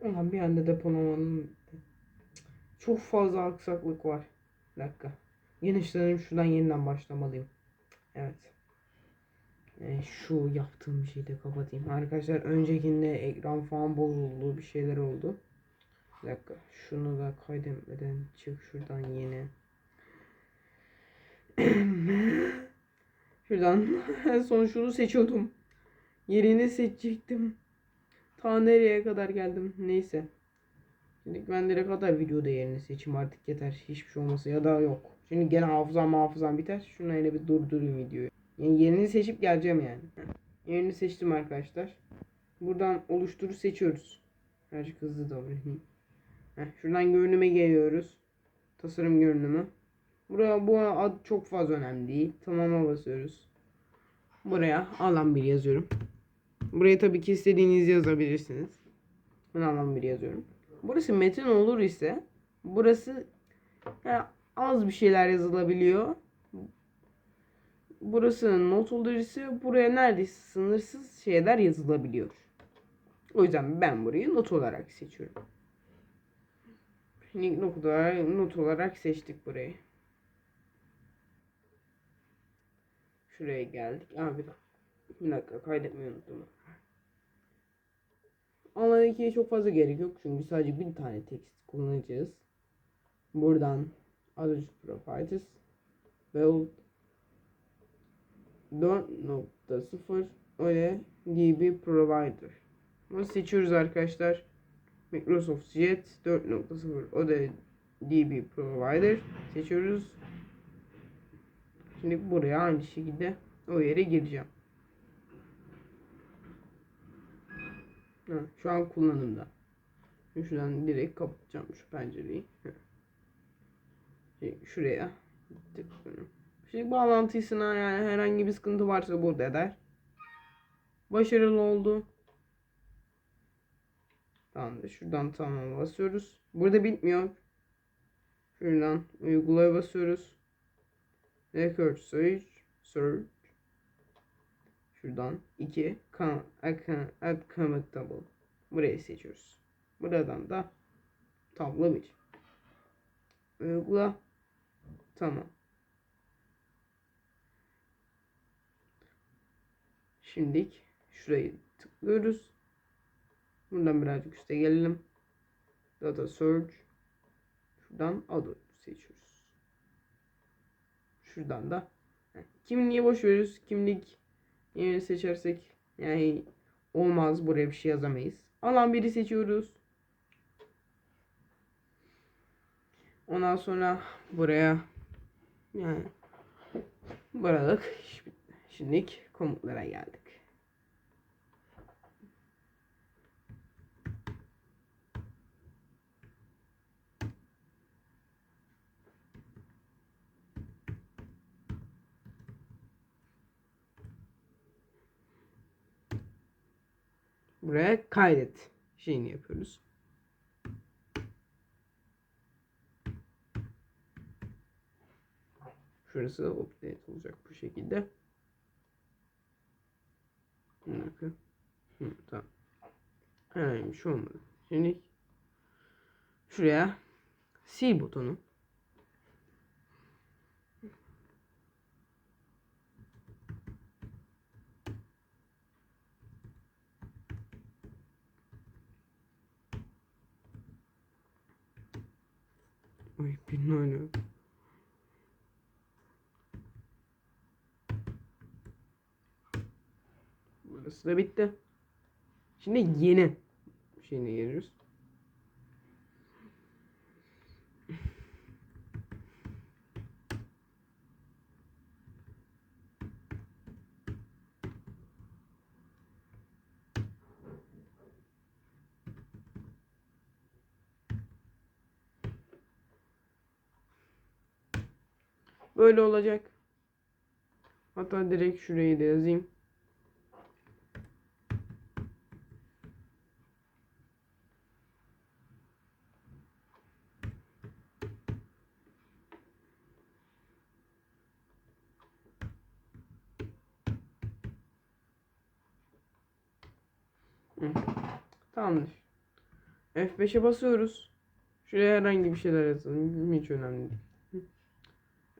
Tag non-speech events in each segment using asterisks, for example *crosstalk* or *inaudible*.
Ulan bir anda depolamanın çok fazla aksaklık var. Bir dakika. Genişlerim şuradan yeniden başlamalıyım. Evet. Ee, şu yaptığım şeyi de kapatayım. Arkadaşlar öncekinde ekran falan bozuldu. Bir şeyler oldu. Bir dakika. Şunu da kaydetmeden çık şuradan yeni. *clears throat* şuradan *laughs* en son şunu seçiyordum. Yerini seçecektim. Ta nereye kadar geldim. Neyse. Şimdi ben nereye kadar videoda yerini seçeyim artık yeter. Hiçbir şey olmasa ya da yok. Şimdi gene hafızam hafızam biter. Şuna yine bir durdurayım videoyu. Yani yerini seçip geleceğim yani. Yerini seçtim arkadaşlar. Buradan oluşturu seçiyoruz. Birazcık hızlı davranayım. Şuradan görünüme geliyoruz. Tasarım görünümü. Buraya bu ad çok fazla önemli değil. Tamama basıyoruz. Buraya alan bir yazıyorum. Buraya tabii ki istediğinizi yazabilirsiniz. Ben alan bir yazıyorum. Burası metin olur ise burası yani az bir şeyler yazılabiliyor. Burası not olur ise buraya neredeyse sınırsız şeyler yazılabiliyor. O yüzden ben burayı not olarak seçiyorum. Link olarak, not olarak seçtik burayı. Şuraya geldik. Aa, bir dakika. Bir dakika kaydetmeyi unuttum. Alan ikiye çok fazla gerek yok çünkü sadece bir tane text kullanacağız. Buradan Other Providers Build 4.0 öyle DB Provider. Bunu seçiyoruz arkadaşlar. Microsoft Jet 4.0 o da DB Provider seçiyoruz. Şimdi buraya aynı şekilde o yere gireceğim. Ha, şu an kullanımda. Şuradan direkt kapatacağım şu pencereyi. Şey, şuraya. Şimdi bağlantısına yani herhangi bir sıkıntı varsa burada eder. Başarılı oldu. Tamamdır. Şuradan tamam basıyoruz. Burada bitmiyor. Şuradan uygulaya basıyoruz. Record search, search. Şuradan 2 add comment table. Burayı seçiyoruz. Buradan da tablo 1. Uygula. Tamam. Şimdilik şurayı tıklıyoruz. Buradan birazcık üste gelelim. Data search. Şuradan adı seçiyoruz. Şuradan da kimliği boş veriyoruz. Kimlik yerini seçersek yani olmaz buraya bir şey yazamayız. Alan biri seçiyoruz. Ondan sonra buraya yani buralık şimdilik komutlara geldik. Buraya kaydet şeyini yapıyoruz. Şurası update olacak bu şekilde. Dakika. Hı, tamam. Herhangi bir şey olmadı. Şimdi şuraya sil butonu. Ay oynuyor. Burası da bitti. Şimdi yeni şeyine geliyoruz. Böyle olacak. Hatta direkt şurayı da yazayım. Hı. Tamamdır. F5'e basıyoruz. Şuraya herhangi bir şeyler yazalım. Hiç önemli değil.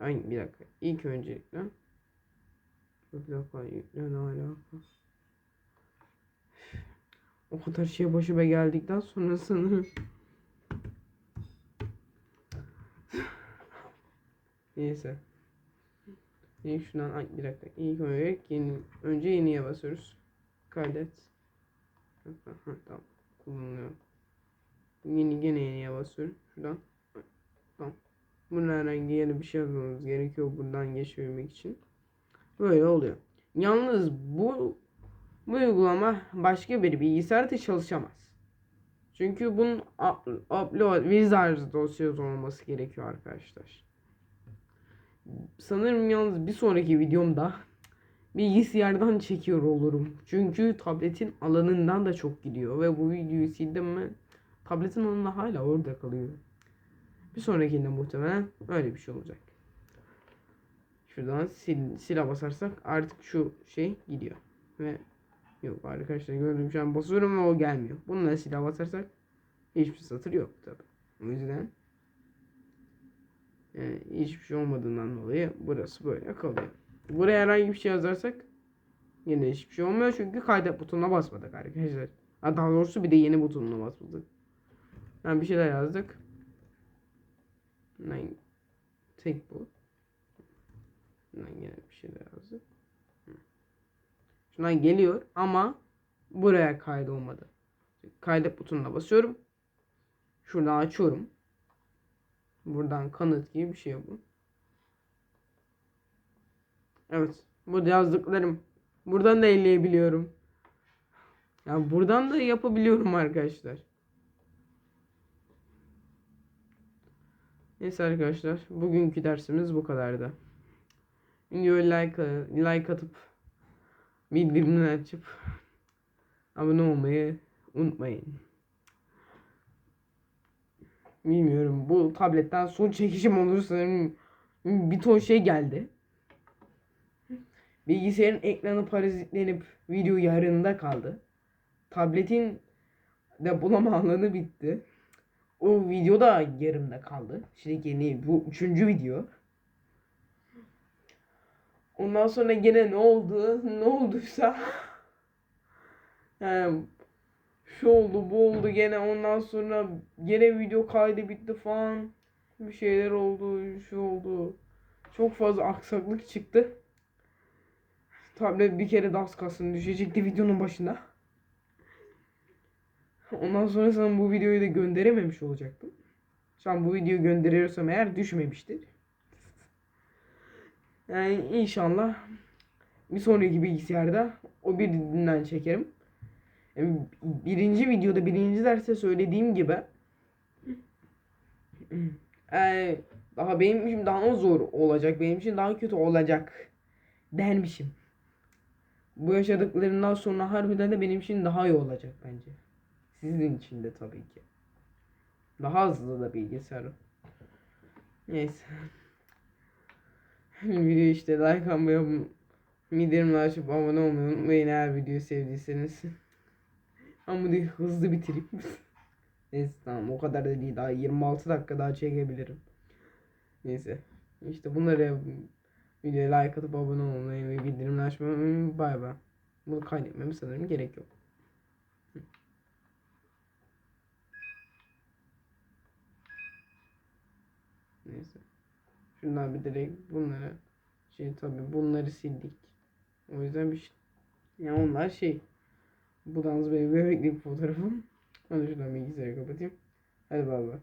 Ay bir dakika. İlk öncelikle. Bir dakika yükle ne alaka? O kadar şey başıma geldikten sonra sanırım. *laughs* Neyse. İlk şundan ay bir dakika. İlk önce yeni önce yeniye basıyoruz. Kaydet. Tamam. Kullanılıyor. Yeni gene yeniye basıyorum. Şuradan. Tamam. Bunun herhangi yeni bir şey yazmamız gerekiyor buradan geçmemek için. Böyle oluyor. Yalnız bu bu uygulama başka bir bilgisayarda çalışamaz. Çünkü bunun up- upload wizard dosyası olması gerekiyor arkadaşlar. Sanırım yalnız bir sonraki videomda *laughs* bilgisayardan çekiyor olurum. Çünkü tabletin alanından da çok gidiyor ve bu videoyu sildim mi tabletin alanı hala orada kalıyor. Bir sonrakinde muhtemelen öyle bir şey olacak. Şuradan sil, sila basarsak artık şu şey gidiyor. Ve yok arkadaşlar gördüğüm şu an basıyorum ve o gelmiyor. Bununla sila basarsak hiçbir satır yok tabi. O yüzden yani hiçbir şey olmadığından dolayı burası böyle kalıyor. Buraya herhangi bir şey yazarsak yine hiçbir şey olmuyor çünkü kaydet butonuna basmadık arkadaşlar. Ha, daha doğrusu bir de yeni butonuna basmadık. Yani bir şeyler yazdık. Nine. Tek bu. Şundan yine bir şeyler yazdık. Hı. Şundan geliyor ama buraya kaydolmadı. Kaydet butonuna basıyorum. Şuradan açıyorum. Buradan kanıt gibi bir şey bu. Evet. Bu yazdıklarım. Buradan da elleyebiliyorum. Ya buradan da yapabiliyorum arkadaşlar. Neyse arkadaşlar. Bugünkü dersimiz bu kadardı. Videoyu like, like atıp bildirimleri açıp abone olmayı unutmayın. Bilmiyorum. Bu tabletten son çekişim olur sanırım. Bir ton şey geldi. Bilgisayarın ekranı parazitlenip video yarında kaldı. Tabletin depolama alanı bitti. O video da yarımda kaldı. Şimdi yeni bu üçüncü video. Ondan sonra gene ne oldu? Ne olduysa yani şu oldu bu oldu gene ondan sonra gene video kaydı bitti falan bir şeyler oldu şu oldu çok fazla aksaklık çıktı tablet bir kere daha az kalsın düşecekti videonun başında ondan sonra sana bu videoyu da gönderememiş olacaktım şu an bu videoyu gönderiyorsam eğer düşmemiştir yani inşallah bir sonraki bilgisayarda o birinden çekerim yani birinci videoda birinci derste söylediğim gibi eee, daha benim için daha zor olacak benim için daha kötü olacak dermişim. Bu yaşadıklarımdan sonra harbiden de benim için daha iyi olacak bence. Sizin için de tabii ki. Daha hızlı da bilgisayar. Neyse. *laughs* Video işte like atmayı, bildirimleri açıp abone olmayı unutmayın eğer videoyu sevdiyseniz. *laughs* Ama bunu hızlı bitireyim. *laughs* Neyse tamam o kadar da değil. Daha 26 dakika daha çekebilirim. Neyse. İşte bunları videoya like atıp abone olmayı ve bildirimleri açmayı. Bay bay. Bunu kaydetmemi sanırım gerek yok. Neyse. Şundan bir direkt bunları şey tabi bunları sildik. O yüzden bir şey. Yani onlar şey bu dans benim bebeklik fotoğrafım. Hadi şuradan bilgisayarı kapatayım. Hadi bay bay.